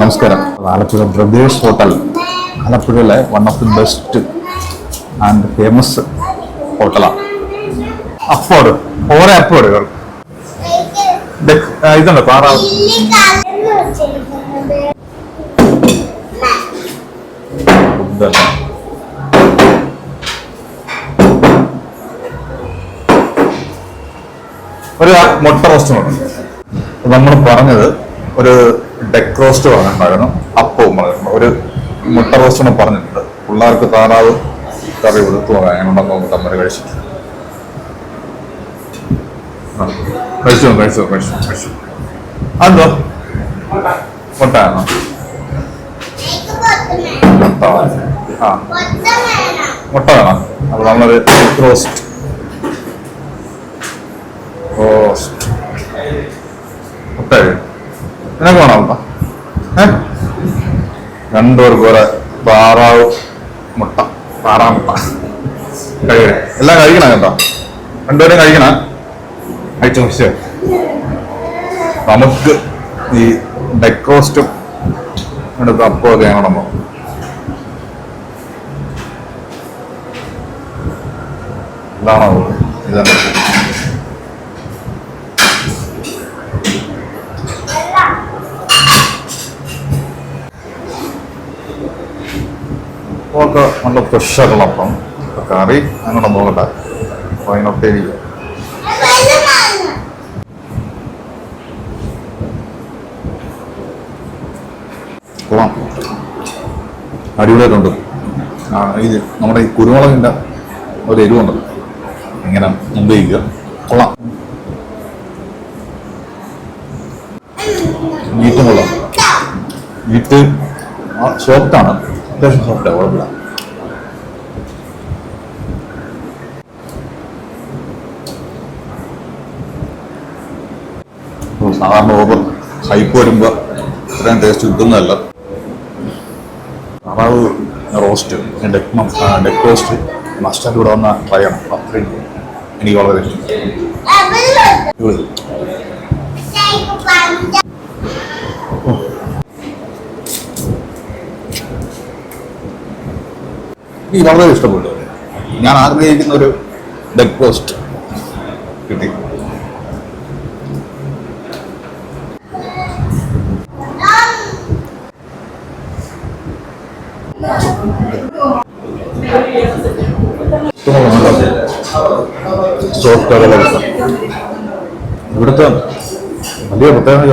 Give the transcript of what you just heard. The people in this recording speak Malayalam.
നമസ്കാരം. Alappuzha brothers hotel. ആലപ്പുഴയിലെ one of the best and famous ഹോട്ടലാണ് അപ്പോഡ് ഓരോ അപ്പോഡുകൾ ഇതുണ്ട്. പാറാവ്. ഒരു മുട്ട റോസ്റ്റ് ഉണ്ട്. നമ്മൾ പറഞ്ഞത് ഒരു ഡെക്ക് റോസ്റ്റ് പറഞ്ഞിട്ടുണ്ടായിരുന്നു അപ്പവും പറഞ്ഞിട്ടുണ്ട് ഒരു മുട്ട റോസ്റ്റിന് പറഞ്ഞിട്ടുണ്ട്. പിള്ളേർക്ക് താറാവ് കറി ഉടുത്തു എങ്ങനെയുണ്ടെന്ന് നോക്കി തമ്മിൽ കഴിച്ചിട്ട് കഴിച്ചു കഴിച്ചു കഴിച്ചു കഴിച്ചു. അതോ മുട്ടയാണോ മുട്ട ആ. മുട്ട വേണം. അപ്പൊ നമ്മളൊരു റോസ്റ്റ് റോസ്റ്റ് നിനക്ക് വേണോ മുട്ട ഏ? രണ്ടുപേർക്ക് ഒരു താറാവ് മുട്ട. താറാവ് മുട്ട. കഴിക്കണേ. എല്ലാം കഴിക്കണം കേട്ടോ. രണ്ടുപേരും കഴിക്കണം. കഴിച്ചു പക്ഷേ നമുക്ക് ഈ ഡെക്കോസ്റ്റും എടുത്ത് അപ്പമൊക്കെ ഞങ്ങളുടെ ഇതാണോ ഇതാണ് ഒക്കെ നല്ല ഫ്രഷായിട്ടുള്ള അപ്പം കറി അങ്ങോട്ട് നോക്കട്ടെ അപ്പൊ അതിനൊക്കെ കൊള്ളാം അടിപൊളിയായിട്ടുണ്ട്. ഇത് നമ്മുടെ ഈ കുരുമുളകിന്റെ ഒരു എരിവുണ്ട്. ഇങ്ങനെ ഉപയോഗിക്കുക കൊള്ളാം. മീറ്റും കൊള്ളാം. മീറ്റ് സോഫ്റ്റാണ് അത്യാവശ്യം സോഫ്റ്റാണ് കുഴപ്പമില്ല സാധാരണ ഓവർ ഹൈപ്പ് വരുമ്പോൾ ഇത്രയും ടേസ്റ്റ് കിട്ടുന്നതല്ല. താറാവ് roast duck duck roast mustard കൂടെ വന്ന ട്രൈ ആണ്. അത്രയും എനിക്ക് വളരെ ഇഷ്ടം. എനിക്ക് വളരെ ഇഷ്ടപ്പെട്ടു. ഞാൻ ആഗ്രഹിക്കുന്ന ഒരു ഡെക്ക് പോസ്റ്റ് കിട്ടി. ഇവിടുത്തെ വലിയ പ്രത്യേകത